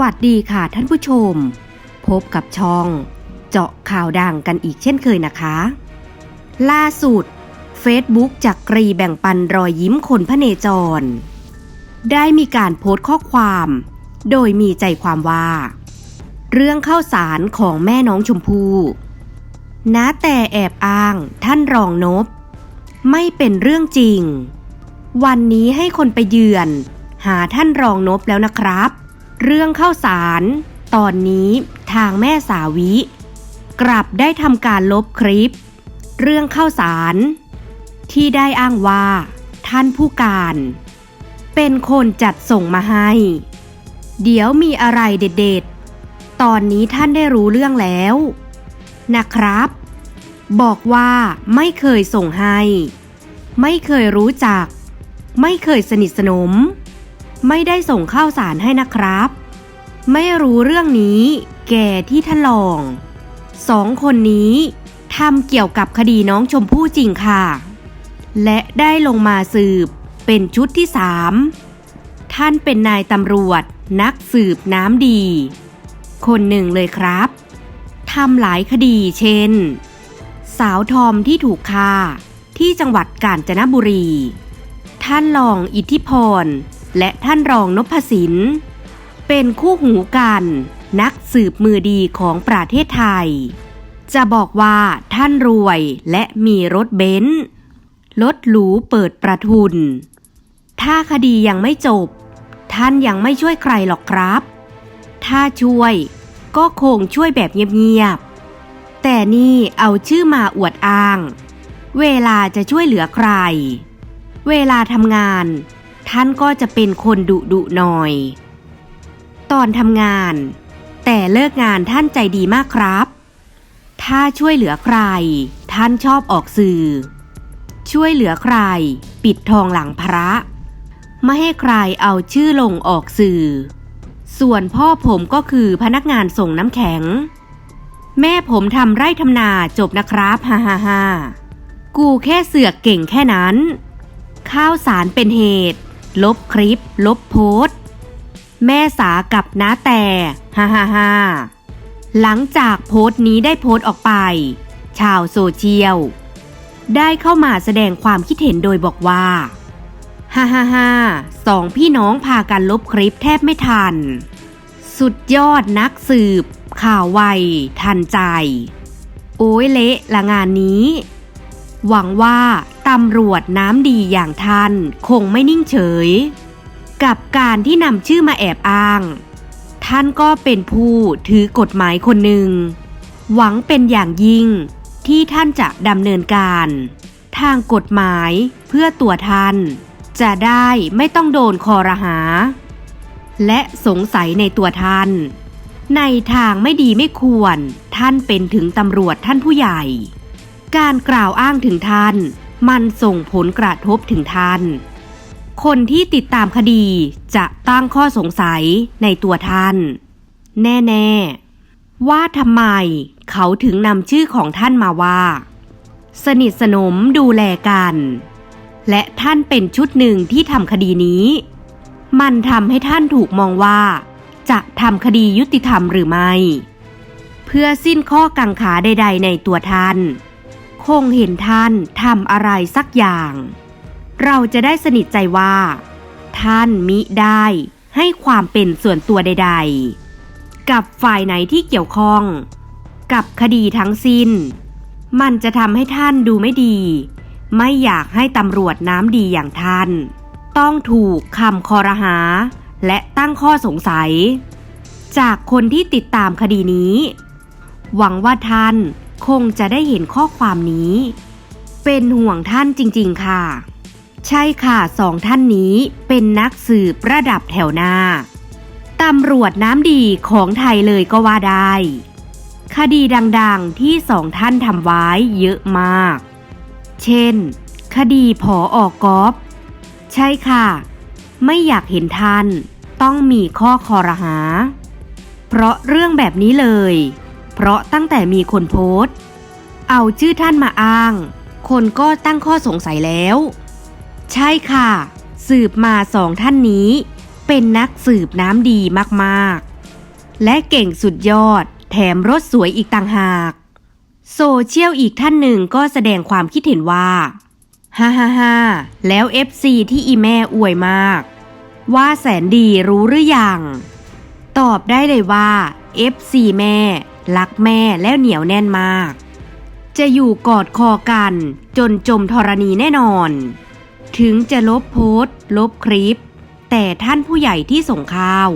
สวัสดีค่ะท่านผู้ชม พบกับช่อง เจาะข่าวดังกันอีกเช่นเคยนะคะ ล่าสุด Facebook จากกรีแบ่งปันรอยยิ้มคนพระเนจร ได้มีการโพสต์ข้อความ โดยมีใจความว่า เรื่องข้าวสารของแม่น้องชมพู่นะแต่แอบอ้างท่านรองนบ ไม่เป็นเรื่องจริง วันนี้ให้คนไปเยือน หาท่านรองนบแล้วนะครับ เรื่องข้าวสาร ตอนนี้ทางแม่สาวิ กลับได้ทำการลบคลิป เรื่องข้าวสาร ที่ได้อ้างว่า ท่านผู้การ เป็นคนจัดส่งมาให้ เดี๋ยวมีอะไรเด็ดๆ ตอนนี้ท่านได้รู้เรื่องแล้ว นะครับ บอกว่าไม่เคยส่งให้ ไม่เคยรู้จัก ไม่เคยสนิทสนม ไม่ได้ส่งข้าวสารให้นะครับ ไม่รู้เรื่องนี้ แก่ที่ทลอง สองคนนี้ทำเกี่ยวกับคดีน้องชมพู่จริงค่ะ และได้ลงมาสืบเป็นชุดที่สามท่านเป็นนายตำรวจนักสืบน้ำดี คนหนึ่งเลยครับทำหลายคดีเช่น สาวทอมที่ถูกฆ่าที่จังหวัดกาญจนบุรี ท่านรองอิทธิพร และท่านรองนพสิน เป็นคู่หูกัน นักสืบมือดีของประเทศไทย จะบอกว่าท่านรวยและมีรถเบนซ์รถหรูเปิดประทุน ถ้าคดียังไม่จบ ท่านยังไม่ช่วยใครหรอกครับ ถ้าช่วยก็คงช่วยแบบเงียบๆ แต่นี่เอาชื่อมาอวดอ้าง เวลาจะช่วยเหลือใคร เวลาทำงาน ท่านก็จะเป็นคนดุดุหน่อย ตอนทำงาน แต่เลิกงานท่านใจดีมากครับ ถ้าช่วยเหลือใคร ท่านชอบออกสื่อ ช่วยเหลือใคร ปิดทองหลังพระ ไม่ให้ใครเอาชื่อลงออกสื่อ ส่วนพ่อผมก็คือพนักงานส่งน้ำแข็ง แม่ผมทำไร่ทำนาจบนะครับฮ่าฮ่าฮ่ากูแค่เสือกเก่งแค่นั้น ข้าวสารเป็นเหตุ ลบคลิป ลบโพสต์ แม่สากับน้าแต่ฮ่าฮ่าฮ่าหลังจากโพสต์นี้ได้โพสต์ออกไป ชาวโซเชียล ได้เข้ามาแสดงความคิดเห็นโดยบอกว่าฮ่าฮ่าฮ่าสองพี่น้องพากันลบคลิปแทบไม่ทัน สุดยอดนักสืบ ข่าวไว ทันใจ โอ้ยเละละงานนี้ หวังว่า ตำรวจน้ำดีอย่างท่าน คงไม่นิ่งเฉย กับการที่นำชื่อมาแอบอ้าง ท่านก็เป็นผู้ถือกฎหมายคนหนึ่ง หวังเป็นอย่างยิ่งที่ท่านจะดำเนินการ ทางกฎหมายเพื่อตัวท่าน จะได้ไม่ต้องโดนคอรหา และสงสัยในตัวท่าน ในทางไม่ดีไม่ควรท่านเป็นถึงตำรวจท่านผู้ใหญ่การกล่าวอ้างถึงท่าน มันส่งผลกระทบถึงท่าน คนที่ติดตามคดีจะตั้งข้อสงสัยในตัวท่าน แน่ๆ ว่าทำไมเขาถึงนำชื่อของท่านมาว่า สนิทสนมดูแลกัน และท่านเป็นชุดหนึ่งที่ทำคดีนี้ มันทำให้ท่านถูกมองว่า จะทำคดียุติธรรมหรือไม่ เพื่อสิ้นข้อกังขาใด ๆ ในตัวท่าน คงเห็นท่านทำอะไรสักอย่าง เราจะได้สนิทใจว่า ท่านมิได้ให้ความเป็นส่วนตัวใด ๆ กับฝ่ายไหนที่เกี่ยวข้อง กับคดีทั้งสิ้น มันจะทำให้ท่านดูไม่ดี ไม่อยากให้ตำรวจน้ำดีอย่างท่าน ต้องถูกคำคอรหา และตั้งข้อสงสัย จากคนที่ติดตามคดีนี้ หวังว่าท่าน คงจะได้เห็นข้อความนี้ เป็นห่วงท่านจริงๆค่ะ ใช่ค่ะสองท่านนี้เป็นนักสืบระดับแถวหน้าตำรวจน้ำดีของไทยเลยก็ว่าได้ คดีดังๆที่สองท่านทำไว้เยอะมาก เช่น คดีผอออกกอฟใช่ค่ะ ไม่อยากเห็นท่านต้องมีข้อคอรหา เพราะเรื่องแบบนี้เลย เพราะตั้งแต่มีคนโพสต์ เอาชื่อท่านมาอ้าง คนก็ตั้งข้อสงสัยแล้ว ใช่ค่ะ สืบมาสองท่านนี้ เป็นนักสืบน้ำดีมากๆ และเก่งสุดยอด แถมรถสวยอีกต่างหาก โซเชียลอีกท่านหนึ่งก็แสดงความคิดเห็นว่าฮ่าฮ่าฮ่าแล้ว FC ที่อีแม่อวยมาก ว่าแสนดีรู้หรือยัง ตอบได้เลยว่า FC แม่ รักแม่แล้วเหนียวแน่นมาก จะอยู่กอดคอกันจนจมธรณีแน่นอน ถึงจะลบโพสต์ ลบคลิป แต่ท่านผู้ใหญ่ที่ส่งข้าว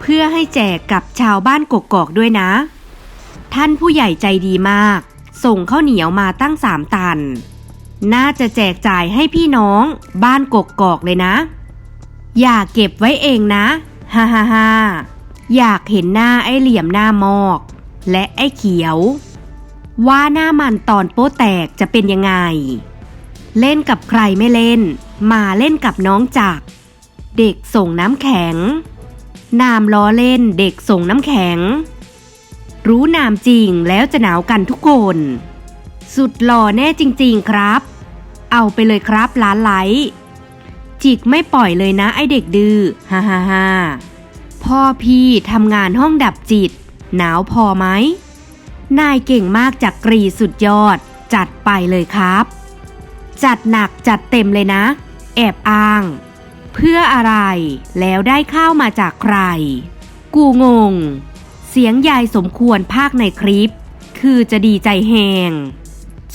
เพื่อให้แจกกับชาวบ้านกกอกด้วยนะ ท่านผู้ใหญ่ใจดีมาก ส่งข้าวเหนียวมาตั้งสามตัน น่าจะแจกจ่ายให้พี่น้องบ้านกกอกเลยนะ อย่าเก็บไว้เองนะฮ่าฮ่าฮ่าอยากเห็นหน้าไอ้เหลี่ยมหน้ามอก และไอ้เขียว ว่าหน้ามันตอนโป๊แตกจะเป็นยังไง เล่นกับใครไม่เล่น มาเล่นกับน้องจัก เด็กส่งน้ำแข็ง นามล้อเล่นเด็กส่งน้ำแข็ง รู้นามจริงแล้วจะหนาวกันทุกคน สุดหล่อแน่จริง ๆครับ เอาไปเลยครับล้านไลค์จิกไม่ปล่อยเลยนะไอเด็กดื้อฮ่าฮ่าฮ่าพ่อพี่ทำงานห้องดับจิต หนาวพอไหม นายเก่งมากจากกรีสุดยอด จัดไปเลยครับ จัดหนักจัดเต็มเลยนะ แอบอ้าง เพื่ออะไร แล้วได้ข้าวมาจากใคร กูงง เสียงยายสมควรภาคในคลิป คือจะดีใจแหง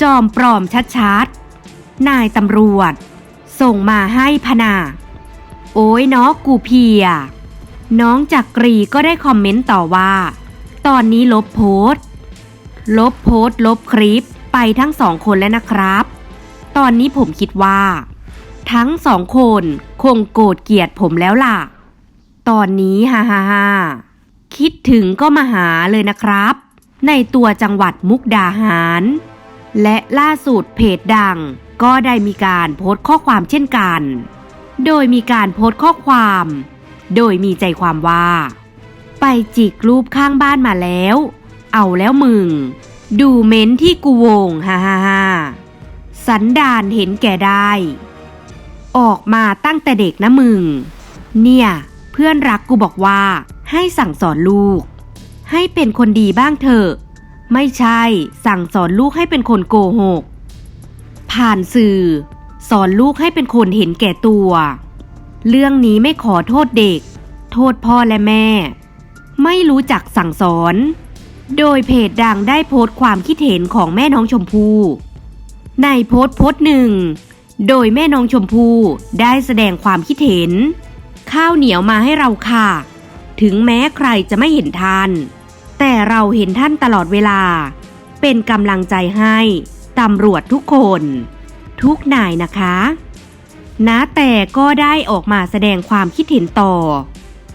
จอมปลอมชัดๆ นายตำรวจ ส่งมาให้พนา โอ้ยเนาะกูเพียน้องจักกรีก็ได้คอมเมนต์ต่อว่า ตอนนี้ลบโพสต์ ลบโพสต์ ลบคลิปไปทั้งสองคนแล้วนะครับ ตอนนี้ผมคิดว่า ทั้งสองคนคงโกรธเกลียดผมแล้วล่ะ ตอนนี้ฮ่าฮ่าฮ่าคิดถึงก็มาหาเลยนะครับ ในตัวจังหวัดมุกดาหาร และล่าสุดเพจดังก็ได้มีการโพสต์ข้อความเช่นกัน โดยมีการโพสต์ข้อความ โดยมีใจความว่า ไปจิกรูปข้างบ้านมาแล้ว เอาแล้วมึง ดูเม้นที่กูวงฮ่าฮ่าฮ่าสันดานเห็นแก่ได้ ออกมาตั้งแต่เด็กนะมึง เนี่ย เพื่อนรักกูบอกว่า ให้สั่งสอนลูก ให้เป็นคนดีบ้างเถอะ ไม่ใช่สั่งสอนลูกให้เป็นคนโกหก ผ่านสื่อ สอนลูกให้เป็นคนเห็นแก่ตัว เรื่องนี้ไม่ขอโทษเด็ก โทษพ่อและแม่ ไม่รู้จักสั่งสอน โดยเพจดังได้โพสต์ความคิดเห็นของแม่น้องชมพู่ในโพสต์โพสต์หนึ่ง โดยแม่น้องชมพู่ได้แสดงความคิดเห็น ข้าวเหนียวมาให้เราค่ะ ถึงแม้ใครจะไม่เห็นท่าน แต่เราเห็นท่านตลอดเวลา เป็นกำลังใจให้ตำรวจทุกคน ทุกนายนะคะนะแต่ก็ได้ออกมาแสดงความคิดเห็นต่อ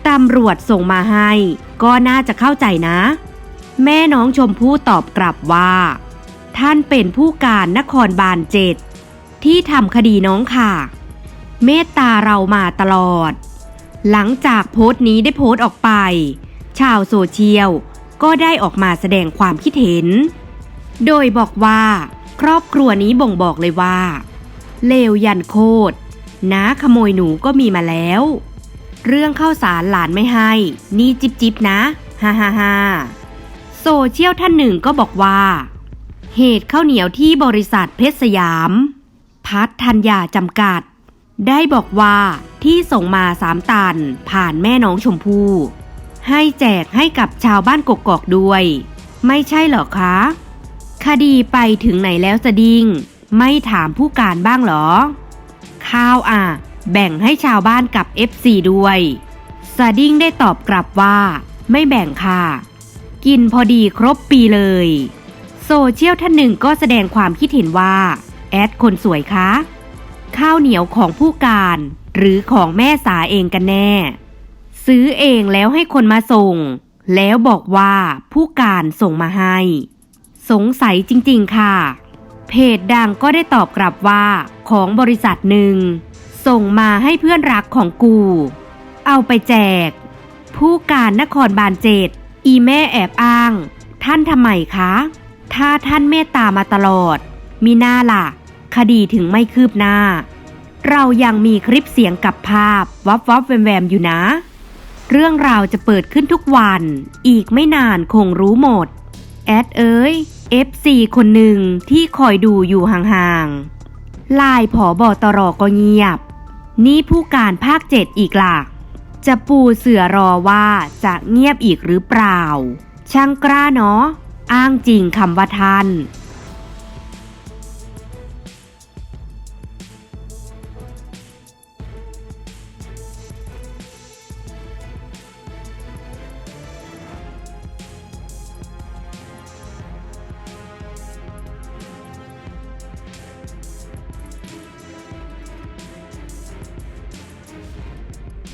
ตำรวจส่งมาให้ ก็น่าจะเข้าใจนะ แม่น้องชมพู่ตอบกลับว่า ท่านเป็นผู้การนครบาลเจ็ดที่ทำคดีน้องค่ะ เมตตาเรามาตลอด หลังจากโพสต์นี้ได้โพสต์ออกไป ชาวโซเชียลก็ได้ออกมาแสดงความคิดเห็น โดยบอกว่า ครอบครัวนี้บ่งบอกเลยว่า เลวยันโคตรน้าขโมยหนูก็มีมาแล้ว เรื่องข้าวสารหลานไม่ให้ นี่จิบจิบนะ ฮ่าฮ่าฮ่าโซเชียลท่านหนึ่งก็บอกว่า เหตุข้าวเหนียวที่บริษัทเพชรสยาม พัฒธัญญาจำกัด ได้บอกว่าที่ส่งมาสามตันผ่านแม่น้องชมพู่ให้แจกให้กับชาวบ้านกกอกด้วย ไม่ใช่เหรอคะ คดีไปถึงไหนแล้วสดิ้งไม่ถามผู้การบ้างเหรอ ข้าวอะ แบ่งให้ชาวบ้านกับ FC ด้วยสดิ้งได้ตอบกลับว่า ไม่แบ่งค่ะ กินพอดีครบปีเลย โซเชียลท่านหนึ่งก็แสดงความคิดเห็นว่า แอดคนสวยคะข้าวเหนียวของผู้การ หรือของแม่สาเองกันแน่ ซื้อเองแล้วให้คนมาส่ง แล้วบอกว่าผู้การส่งมาให้ สงสัยจริง ๆ ค่ะ เพจดังก็ได้ตอบกลับว่าของบริษัทหนึ่ง ส่งมาให้เพื่อนรักของกู เอาไปแจก ผู้การนครบาลเจ็ดอีแม่แอบอ้าง ท่านทำไมคะ ถ้าท่านเมตตามาตลอด มีหน้าล่ะ คดีถึงไม่คืบหน้า เรายังมีคลิปเสียงกับภาพวับวับแวมแวมอยู่นะ เรื่องราวจะเปิดขึ้นทุกวัน อีกไม่นานคงรู้หมด แอดเอ้ย FC คนหนึ่งที่คอยดูอยู่ห่างๆลายผอบอตรก็เงียบ นี่ผู้การภาคเจ็ดอีกล่ะจะปูเสือรอว่าจะเงียบอีกหรือเปล่า ช่างกล้าเนาะ อ้างจริงคำว่าท่าน